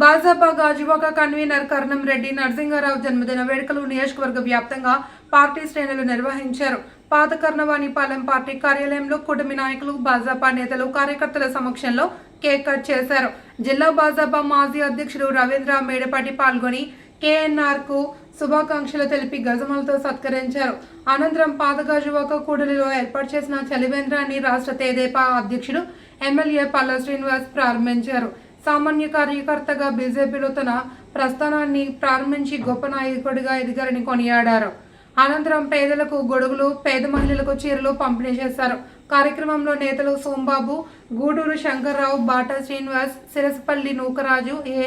Bhajapa Gajuwaka convener Karnam Reddy Narasimharao జన్మదిన వేడుకలు నియోజకవర్గ వ్యాప్తంగా పార్టీ శ్రేణులు నిర్వహించారు. పాత కర్ణవాణిపాలెం పార్టీ కార్యాలయంలో కూటమి నాయకులు భాజపా నేతలు కార్యకర్తల సమక్షంలో కేక్ కట్ చేశారు. జిల్లా భాజపా మాజీ అధ్యక్షుడు రవీంద్ర మేడపాటి పాల్గొని కేఎన్ఆర్కు శుభాకాంక్షలు తెలిపి గజమాలతో సత్కరించారు. అనంతరం పాతగాజువాక కూడలిలో ఏర్పాటు చేసిన చలివేంద్రాన్ని రాష్ట్ర తేదేపా అధ్యక్షుడు ఎమ్మెల్యే పల్ల శ్రీనివాస్ ప్రారంభించారు. సామాన్య కార్యకర్తగా బీజేపీలో తన ప్రస్థానాన్ని ప్రారంభించి గొప్ప నాయకుడిగా ఎదిగారని కొనియాడారు. అనంతరం పేదలకు గొడుగులు పేద మహిళలకు చీరలు పంపిణీ చేశారు. కార్యక్రమంలో నేతలు సోంబాబు గూడూరు శంకర్రావు బాటా శ్రీనివాస్ సిరసపల్లి నూకరాజు ఏ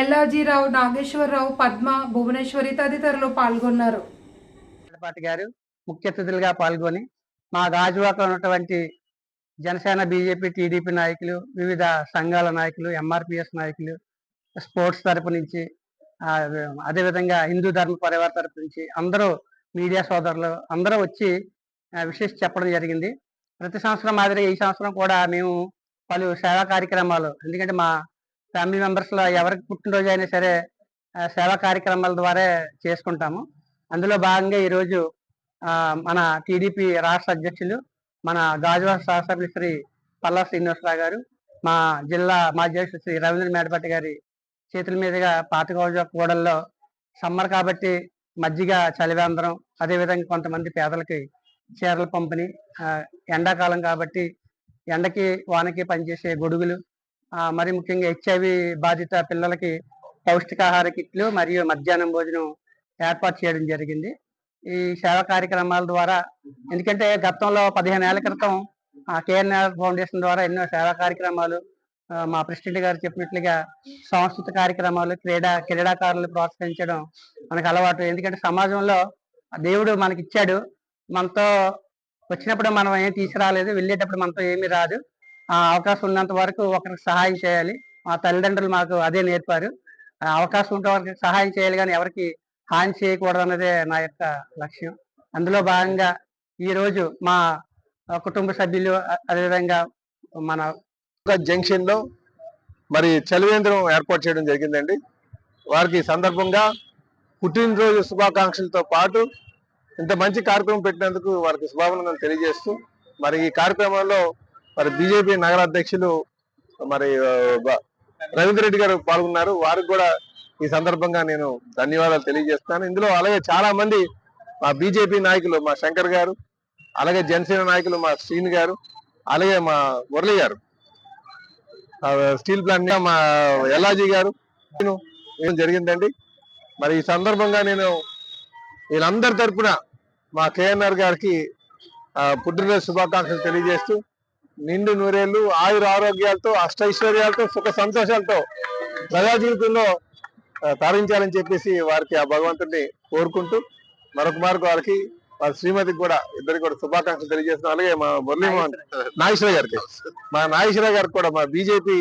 ఎల్లాజీరావు నాగేశ్వరరావు పద్మ భువనేశ్వరి తదితరులు పాల్గొన్నారు. గారు ముఖ్య అతిథులుగా పాల్గొని మా గాజువాకలో ఉన్నటువంటి జనసేన బీజేపీ టీడీపీ నాయకులు వివిధ సంఘాల నాయకులు ఎంఆర్పిఎస్ నాయకులు స్పోర్ట్స్ తరపు నుంచి అదేవిధంగా హిందూ ధర్మ పరివార తరపు నుంచి అందరూ మీడియా సోదరులు అందరూ వచ్చి ఆ, విశేష చెప్పడం జరిగింది. ప్రతి సంవత్సరం మాదిరిగా ఈ సంవత్సరం కూడా మేము పలు సేవా కార్యక్రమాలు ఎందుకంటే మా ఫ్యామిలీ మెంబర్స్లో ఎవరికి పుట్టినరోజు అయినా సరే సేవా కార్యక్రమాల ద్వారా చేసుకుంటాము. అందులో భాగంగా ఈరోజు మన టీడీపీ రాష్ట్ర అధ్యక్షులు మన గాజువాక శాసనసభ్యులు శ్రీ పల్లా శ్రీనివాసరావు గారు మా జిల్లా మా అధ్యక్షుడు శ్రీ రవీంద్ర మేడపట్టి గారి చేతుల మీదుగా పాతగాజువాక కూడల్లో సమ్మర్ కాబట్టి మజ్జిగ చలివేంద్రం అదేవిధంగా కొంతమంది పేదలకి చీరల పంపిణీ ఎండాకాలం కాబట్టి ఎండకి వానకి పనిచేసే గొడుగులు మరి ముఖ్యంగా హెచ్ఐవి బాధిత పిల్లలకి పౌష్టికాహార కిట్లు మరియు మధ్యాహ్నం భోజనం ఏర్పాటు చేయడం జరిగింది. ఈ సేవా కార్యక్రమాల ద్వారా ఎందుకంటే గతంలో పదిహేను ఏళ్ళ క్రితం కేఎన్ఆర్ ఫౌండేషన్ ద్వారా ఎన్నో సేవా కార్యక్రమాలు మా ప్రెసిడెంట్ గారు చెప్పినట్లుగా సాంస్కృతిక కార్యక్రమాలు క్రీడా క్రీడాకారులు ప్రోత్సహించడం మనకు అలవాటు. ఎందుకంటే సమాజంలో దేవుడు మనకి ఇచ్చాడు మనతో వచ్చినప్పుడు మనం ఏం తీసుకురాలేదు వెళ్ళేటప్పుడు మనతో ఏమీ రాదు. ఆ అవకాశం ఉన్నంత వరకు ఒకరికి సహాయం చేయాలి. మా తల్లిదండ్రులు మాకు అదే నేర్పారు. ఆ అవకాశం ఉంటే వారికి సహాయం చేయాలి కానీ ఎవరికి హాని చేయకూడదు అన్నదే నా యొక్క లక్ష్యం. అందులో భాగంగా ఈరోజు మా కుటుంబ సభ్యులు అదేవిధంగా మన జంక్షన్లో మరి చలివేంద్రం ఏర్పాటు చేయడం జరిగిందండి. వారికి సందర్భంగా పుట్టినరోజు శుభాకాంక్షలతో పాటు ఇంత మంచి కార్యక్రమం పెట్టినందుకు వారికి శుభాభినందనలు తెలియజేస్తూ మరి ఈ కార్యక్రమంలో మరి బీజేపీ నగర అధ్యక్షులు మరి రవీంద్ర రెడ్డి గారు పాల్గొన్నారు. వారికి కూడా ఈ సందర్భంగా నేను ధన్యవాదాలు తెలియజేస్తున్నాను. ఇందులో అలాగే చాలా మంది మా బీజేపీ నాయకులు మా శంకర్ గారు అలాగే జనసేన నాయకులు మా శ్రీని గారు అలాగే మా మురళి గారు. స్టీల్ ప్లాంట్ మా ఎల్లాజీ గారు. నేను ఏం జరిగిందండి? మరి ఈ సందర్భంగా నేను వీళ్ళందరి తరఫున మా కేఎన్ఆర్ గారికి పుట్టినరోజు శుభాకాంక్షలు తెలియజేస్తూ నిండు నూరేళ్ళు ఆయుర ఆరోగ్యాలతో అష్టైశ్వర్యాలతో సుఖ సంతోషాలతో ప్రజా జీవితంలో తరించాలని చెప్పేసి వారికి ఆ భగవంతుడిని కోరుకుంటూ మరొక మార్కు వారికి వారి శ్రీమతికి కూడా ఇద్దరికి కూడా శుభాకాంక్షలు తెలియజేస్తున్నాం అలాగే మా మురళీ మోహన్ నాగేశ్వర గారికి. మా నాగేశ్వర గారికి కూడా మా బీజేపీ